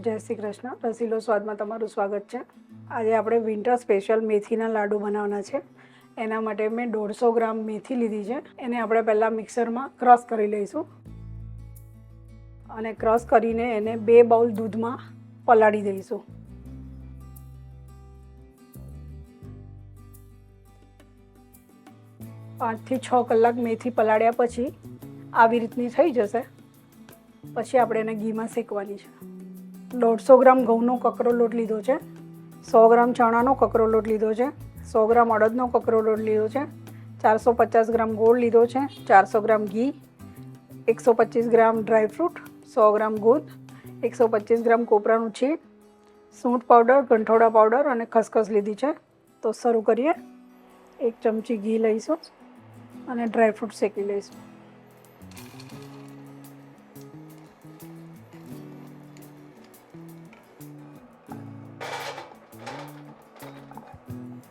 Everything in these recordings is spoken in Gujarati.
જય શ્રી કૃષ્ણ. રસીલો સ્વાદમાં તમારું સ્વાગત છે. આજે આપણે વિન્ટર સ્પેશિયલ મેથીના લાડુ બનાવવાના છે. એના માટે મેં દોઢસો ગ્રામ મેથી લીધી છે. એને આપણે પહેલાં મિક્સરમાં ક્રશ કરી લઈશું. અને ક્રશ કરીને એને બે બાઉલ દૂધમાં પલાળી દઈશું. પાંચથી છ કલાક મેથી પલાળ્યા પછી આવી રીતની થઈ જશે. પછી આપણે એને ઘીમાં શેકવાની છે. દોઢસો ગ્રામ ઘઉંનો કકરો લોટ લીધો છે. સો ગ્રામ ચણાનો કકરો લોટ લીધો છે. સો ગ્રામ અડદનો કકરો લોટ લીધો છે. ચારસો પચાસ ગ્રામ ગોળ લીધો છે. ચારસો ગ્રામ ઘી. એકસો પચીસ ગ્રામ ડ્રાયફ્રૂટ સો ગ્રામ ગોળ એકસો પચીસ ગ્રામ કોપરાનું છીણ. સૂંઠ પાવડર, ગંઠોડા પાવડર અને ખસખસ લીધી છે. તો શરૂ કરીએ. એક ચમચી ઘી લઈશું અને ડ્રાયફ્રૂટ શેકી લઈશું.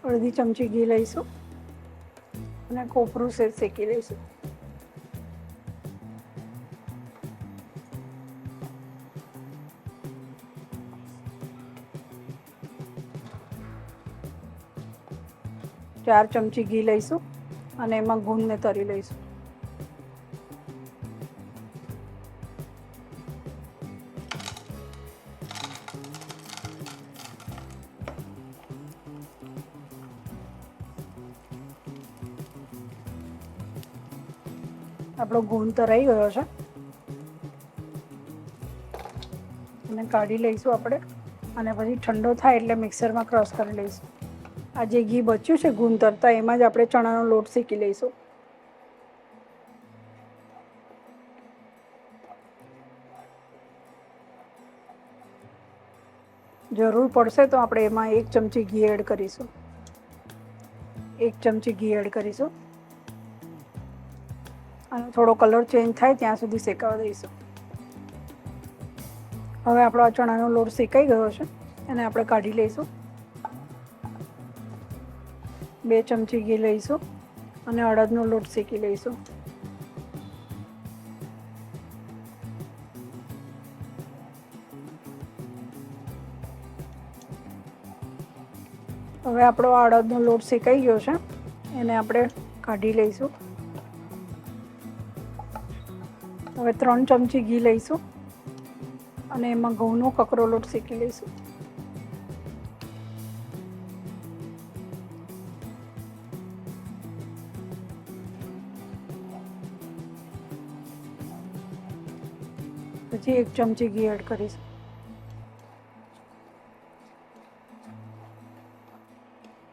અડધી ચમચી ઘી લઈશું અને કોપરું સેર શેકી લઈશું. ચાર ચમચી ઘી લઈશું અને એમાં ગુંદને તરી લઈશું. આપણો ગુંદ તરાઈ ગયો છે. અને કાઢી લઈશું આપણે. અને પછી ઠંડો થાય એટલે મિક્સરમાં ક્રશ કરી લઈશું. આ જે ઘી બચ્યું છે ગુણ તરતા, એમાં જ આપણે ચણાનો લોટ શેકી લઈશું. જરૂર પડશે તો આપણે એમાં એક ચમચી ઘી એડ કરીશું. એક ચમચી ઘી એડ કરીશું. થોડો કલર ચેન્જ થાય ત્યાં સુધી શેકાવા દઈશું. હવે આપણો આ ચણાનો લોટ શેકાઈ ગયો છે એને આપણે કાઢી લઈશું. બે ચમચી ઘી લઈશું અને અડદનો લોટ શેકી લઈશું. હવે આપણો અડદનો લોટ શેકાઈ ગયો છે એને આપણે કાઢી લઈશું. હવે ત્રણ ચમચી ઘી લઈશું અને એમાં ઘઉંનો કકરો લોટ શેકી લઈશું. પછી એક ચમચી ઘી એડ કરીશું.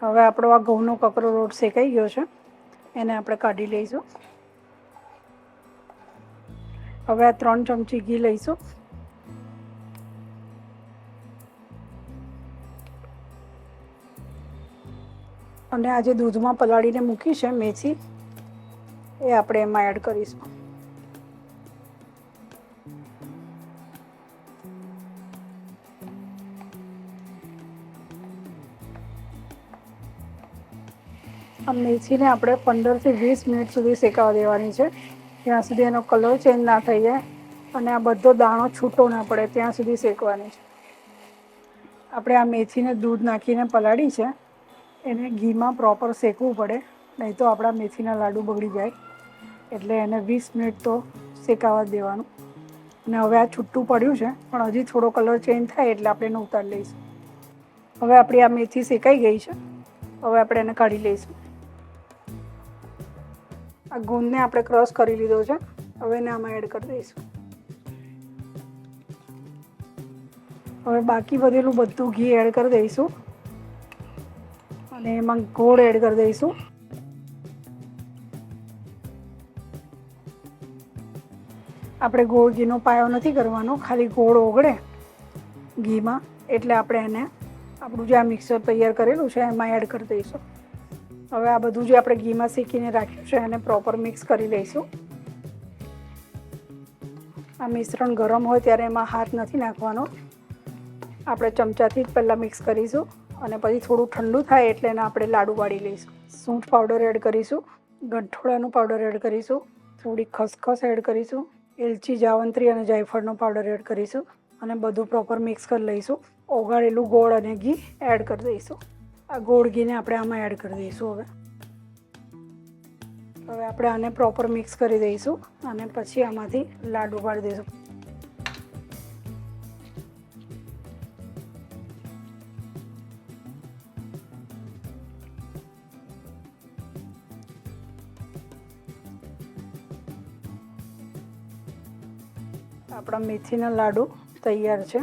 હવે આપણો આ ઘઉંનો કકરો લોટ શેકાઈ ગયો છે. એને આપણે કાઢી લઈશું. હવે આ ત્રણ ચમચી ઘી લઈશું. અને આજે દૂધમાં પલાળીને મૂકી છે મેથી, એ આપણે એમાં એડ કરીશું. આ મેથીને આપણે પંદરથી વીસ મિનિટ સુધી શેકાવા દેવાની છે. ત્યાં સુધી એનો કલર ચેન્જ ના થઈ જાય અને આ બધો દાણો છૂટો ના પડે, ત્યાં સુધી શેકવાની છે. આપણે આ મેથીને દૂધ નાખીને પલાળી છે, એને ઘીમાં પ્રોપર શેકવું પડે, નહીં તો આપણા મેથીના લાડુ બગડી જાય. એટલે એને વીસ મિનિટ તો શેકાવા દેવાનું. અને હવે આ છૂટું પડ્યું છે, પણ હજી થોડો કલર ચેન્જ થાય એટલે આપણે એને ઉતારી લઈશું. હવે આપણી આ મેથી શેકાઈ ગઈ છે, હવે આપણે એને કાઢી લઈશું. આ ગુંદને આપણે ક્રશ કરી લીધો છે. હવે એને આમાં એડ કરી દઈશું. હવે બાકી વધેલું બધું ઘી એડ કરી દઈશું. અને એમાં ગોળ એડ કરી દઈશું. આપણે ગોળ ઘીનો પાયો નથી કરવાનો, ખાલી ગોળ ઓગળે ઘીમાં. એટલે આપણે એને આપણું જે આ મિક્સર તૈયાર કરેલું છે, એમાં એડ કરી દઈશું. હવે આ બધું જે આપણે ઘીમાં શેકીને રાખ્યું છે એને પ્રોપર મિક્સ કરી લઈશું. આ મિશ્રણ ગરમ હોય ત્યારે એમાં હાથ નથી નાખવાનો. આપણે ચમચાથી જ પહેલાં મિક્સ કરીશું અને પછી થોડું ઠંડુ થાય એટલે એને આપણે લાડુ વાળી લઈશું. સૂંઠ પાવડર એડ કરીશું ગંઠોડાનો પાવડર એડ કરીશું થોડી ખસખસ એડ કરીશું, એલચી, જાવંત્રી અને જાયફળનો પાવડર એડ કરીશું અને બધું પ્રોપર મિક્સ કરી લઈશું. ઓગાળેલું ગોળ અને ઘી એડ કરી દઈશું. આ ગોળ ઘીને આપણે આમાં એડ કરી દઈશું હવે. હવે આપણે આને પ્રોપર મિક્સ કરી દઈશું અને પછી આમાંથી લાડુ પાડી દઈશું. આપણા મેથીના લાડુ તૈયાર છે.